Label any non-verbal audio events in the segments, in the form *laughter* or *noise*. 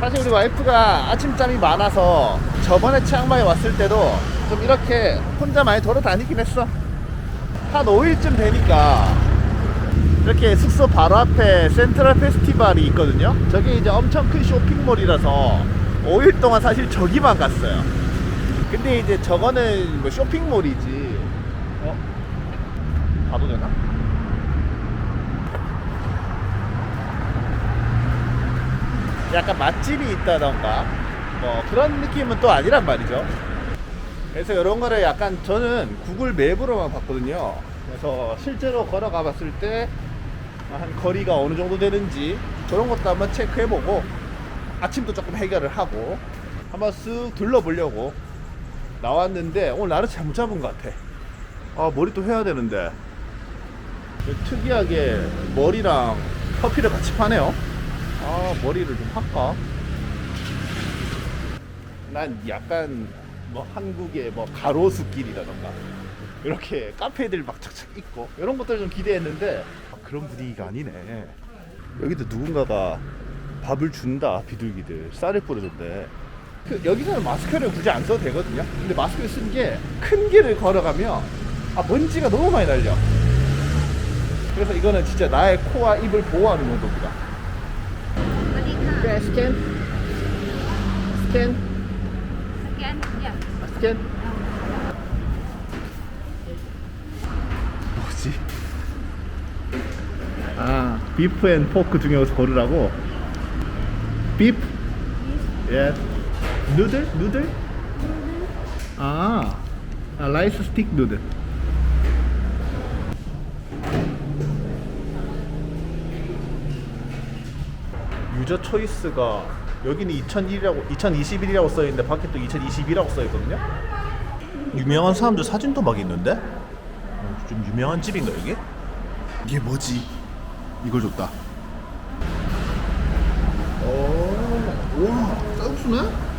사실 우리 와이프가 아침잠이 많아서 저번에 치앙마이 왔을 때도 좀 이렇게 혼자 많이 돌아다니긴 했어. 한 5일쯤 되니까 이렇게 숙소 바로 앞에 센트럴 페스티벌이 있거든요. 저게 이제 엄청 큰 쇼핑몰이라서 5일 동안 사실 저기만 갔어요. 근데 이제 저거는 뭐 쇼핑몰이지. 어? 가도 되나? 약간 맛집이 있다던가 뭐 그런 느낌은 또 아니란 말이죠. 그래서 이런 거를 약간 저는 구글 맵으로만 봤거든요. 그래서 실제로 걸어가 봤을 때 한 거리가 어느 정도 되는지 그런 것도 한번 체크해보고 아침도 조금 해결을 하고 한번 쓱 둘러보려고 나왔는데 오늘 나를 잘못 잡은 것 같아. 아 머리 또 해야 되는데 특이하게 머리랑 커피를 같이 파네요. 아 머리를 좀 할까? 난 약간 뭐 한국의 뭐 가로수길이라던가 이렇게 카페들 막 착착 있고 이런 것들 좀 기대했는데 아, 그런 분위기가 아니네. 여기도 누군가가 밥을 준다 비둘기들 쌀을 뿌려준대. 그 여기서는 마스크를 굳이 안 써도 되거든요. 근데 마스크를 쓴 게 큰 길을 걸어가면 아 먼지가 너무 많이 날려. 그래서 이거는 진짜 나의 코와 입을 보호하는 용도입니다. 그래 스캔. 스캔. 스캔 스캔. 뭐지? 아 비프 앤 포크 중에서 고르라고? 비프 예 누들 누들 아 라이스 스틱 누들 유저 초이스가 여기는 2001이라고 2021이라고 써 있는데 밖에 또 2022라고 써 있거든요. 유명한 사람들 사진도 막 있는데? 어, 좀 유명한 집인가 여기? 이게 뭐지? 이걸 줬다. 오, 와, 쌀국수네?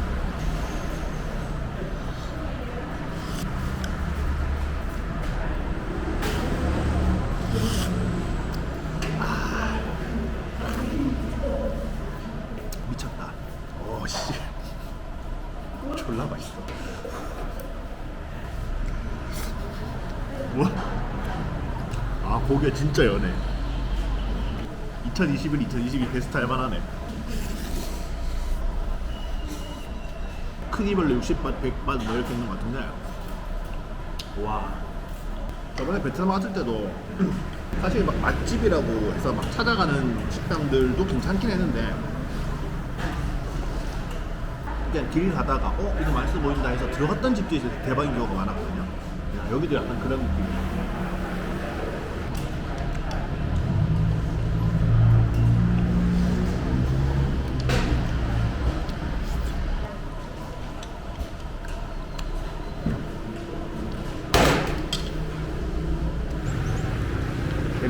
미쳤다. 오, 씨. 졸라 맛있어. 우와. 아, 고기가 진짜 연해. 2021, 2022 베스트 할 만하네. 크기별로 60밭, 100밭 뭐 이렇게 있는 것 같은데. 와. 저번에 베트남 왔을 때도 *clears throat* 사실 막 맛집이라고 해서 막 찾아가는 식당들도 괜찮긴 했는데 그냥 길 가다가 어 이거 맛있어 보인다 해서 들어갔던 집도 이제 대박인 경우가 많았거든요. 야, 여기도 약간 그런 느낌이에요.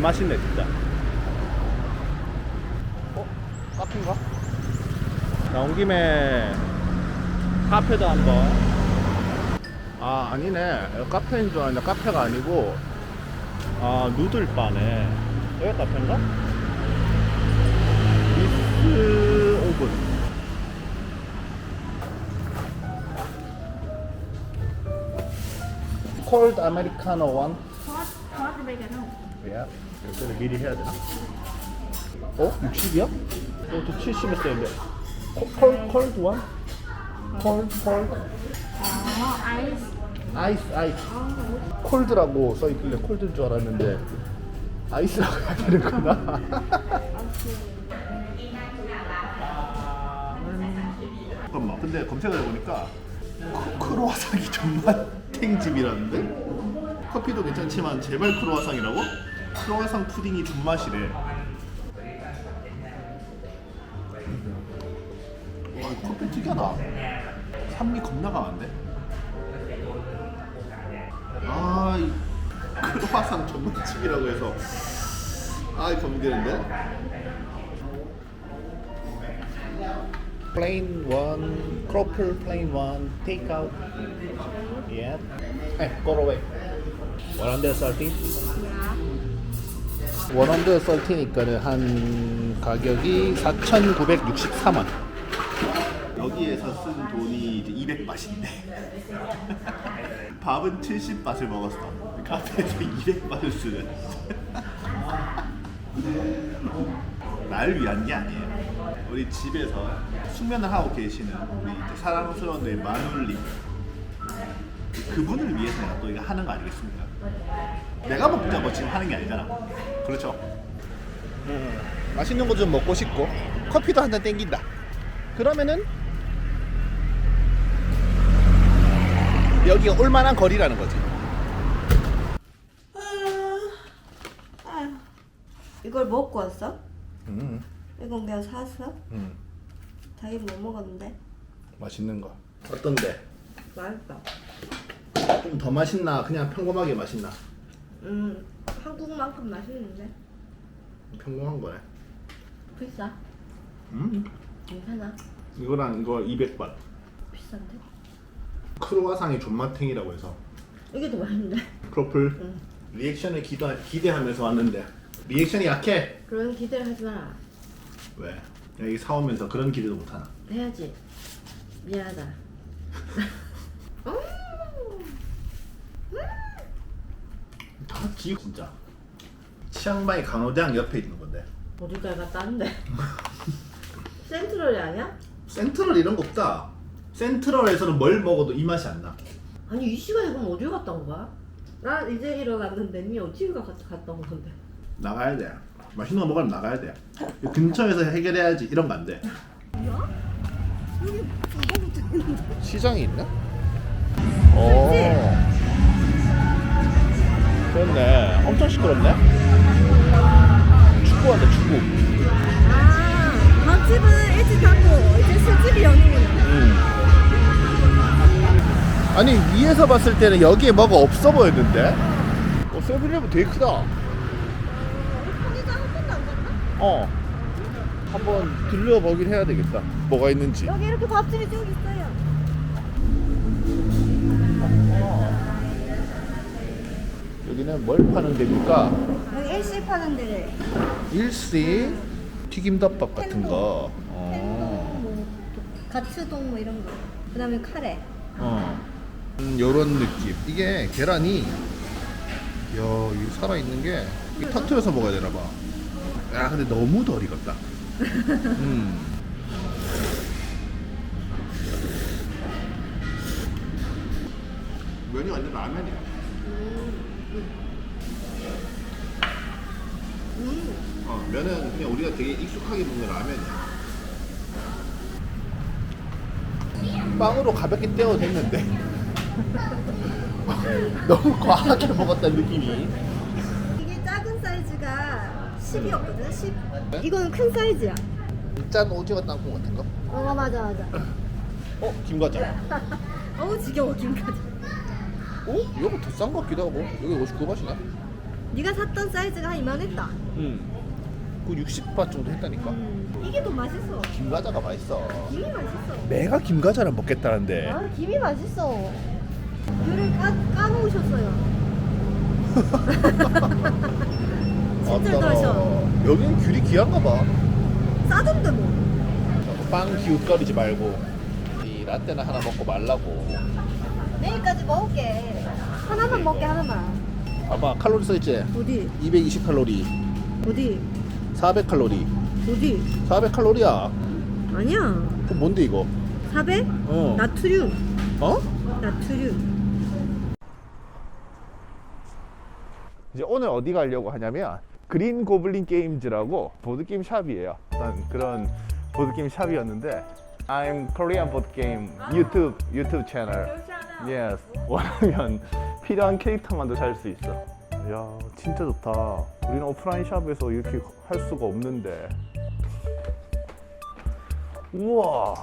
맛있네 진짜. 어? 카페인가? 나온 김에 카페도 한번. 아 아니네 카페인 줄 알았는데 카페가 아니고 아 누들바네. 여기 카페인가? 미스 오븐. 콜드 아메리카 왜야? 여기를 미리 해야 되나? 어? 60이야? 이것도 70에 쓰는데 콜, 콜, 드 원? 콜, 콜 아, 아이스. 아이스, 아이스 콜드라고 써있길래 콜드인 줄 알았는데 아이스라고 해야 되는구나 *laughs* 잠깐만 근데 검색을 해보니까 크, 크로아상이 정말 *laughs* 탱집이라는데? 커피도 괜찮지만 제발 크로아상이라고? 크로와상 푸딩이 존맛이래. 와, 이 커피 특이하다. 산미 겁나 강한데? 아, 이 크로와상 전문집이라고 해서 아, 겁되는데? Plain one, cropper plain one, take out. Yeah. Hey, go away. 130? 130이니까는 한 가격이 4,963원. 여기에서 쓴 돈이 이제 200바트인데 *laughs* 밥은 70바트를 먹었어. 카페에서 200바트를 쓰는. *laughs* 날 위한 게 아니에요. 우리 집에서 숙면을 하고 계시는 우리 사랑스러운 마눌님 그분을 위해서 또 이거 하는 거 아니겠습니까? 내가 먹자고 지금 하는 게 아니잖아. 그렇죠? 맛있는 거 좀 먹고 싶고 커피도 한 잔 땡긴다. 그러면은 여기가 올만한 거리라는 거지. 아휴, 이걸 먹고 왔어? 음, 이건 그냥 샀어? 음, 자기 못 먹었는데? 맛있는 거. 어떤데? 맛있다. 좀 더 맛있나? 그냥 평범하게 맛있나? 음, 한국만큼 맛있는데? 평범한 거네. 비싸? 음, 괜찮아? 이거랑 이거 200바. 비싼데? 크로와상이 존맛탱이라고 해서 이게 더 맛있는데? 크로플 응. 리액션을 기대, 기대하면서 왔는데 리액션이 약해. 그런 기대를 하지 마라. 왜? 여기 사오면서 그런 기대도 못하나? 해야지. 미안하다. *laughs* 음, 다 기, 진짜. 치앙마이 간호대학 옆에 있는 건데. 어디까지 갔다 왔는데? 센트럴이 아니야? 센트럴 이런 거 없다. 센트럴에서는 뭘 먹어도 이 맛이 안 나. 아니 이 시간에 그럼 어디 갔다 온 거야? 나 이제 일어났는데 니 어디 가- 갔다 온 건데? 나가야 돼. 맛있는 거 먹으면 나가야 돼. 이 근처에서 해결해야지 이런 거 안 돼. 시장이 있나? 오. 그렇네. 엄청 시끄럽네. 축구한다 축구. 아, 밥집은 일찍 닫고 이제 술집이 연휴구나. 음. 아니 위에서 봤을 때는 여기에 뭐가 없어 보였는데. 어 세븐일레븐 되게 크다. 편의점 한 번도 안 갔나? 어. 한번 들려보긴 해야 되겠다. 뭐가 있는지. 여기 이렇게 밥집이 쭉 있어요. 여기는 뭘 파는 데입니까? 여기 일식 파는 데래. 일시 튀김덮밥 같은 거. 어. 햄동, 뭐 가츠동 뭐 이런 거. 그다음에 카레. 어. 음, 요런 느낌. 이게 계란이 야, 이 살아 있는 게이 터트려서 먹어야 되나 봐. 야, 근데 너무 덜 익었다. *laughs* 음. 면이 완전 라면이야. 음. 어, 면은 그냥 우리가 되게 익숙하게 먹는 라면이야. 빵으로 가볍게 때워 댔는데 *laughs* 너무 과하게 먹었다는 느낌이. 이게 작은 사이즈가 10이었거든. 10. 이거는 큰 사이즈야. 짠 오징어 땅콩 같은 거? 어 맞아 맞아. 어 김과자. *laughs* 어우 지겨워 김까지. 어? 이거 더 싼 것 같기도 하고 여기 59바트네. 네가 샀던 사이즈가 한 이만했다. 응. 그 60바 정도 했다니까. 음. 이게 더 맛있어. 김과자가 맛있어. 김이 맛있어. 내가 김과자를 먹겠다는데. 아 김이 맛있어. 귤을 까 까놓으셨어요. *laughs* 진짜 더셔. 여기는 귤이 귀한가 봐. 싸던데 뭐. 빵 기웃거리지 말고 이 라떼나 하나 먹고 말라고. 내일까지 먹을게. 하나만 먹게 하나만. 봐봐 칼로리 써있지? 어디? 220 칼로리, 어디? 400 칼로리, 어디? 400 칼로리야. 아니야. 그럼 뭔데 이거? 400? 어. 나트륨. 어? 나트륨. 이제 오늘 어디 가려고 하냐면 그린 고블린 게임즈라고 보드 게임 샵이에요. 어떤 그런 보드 게임 샵이었는데 I'm Korean board game YouTube YouTube 채널. Yes. 원하면 필요한 캐릭터만도 살 수 있어. 야, 진짜 좋다. 우리는 오프라인 샵에서 이렇게 할 수가 없는데. 우와.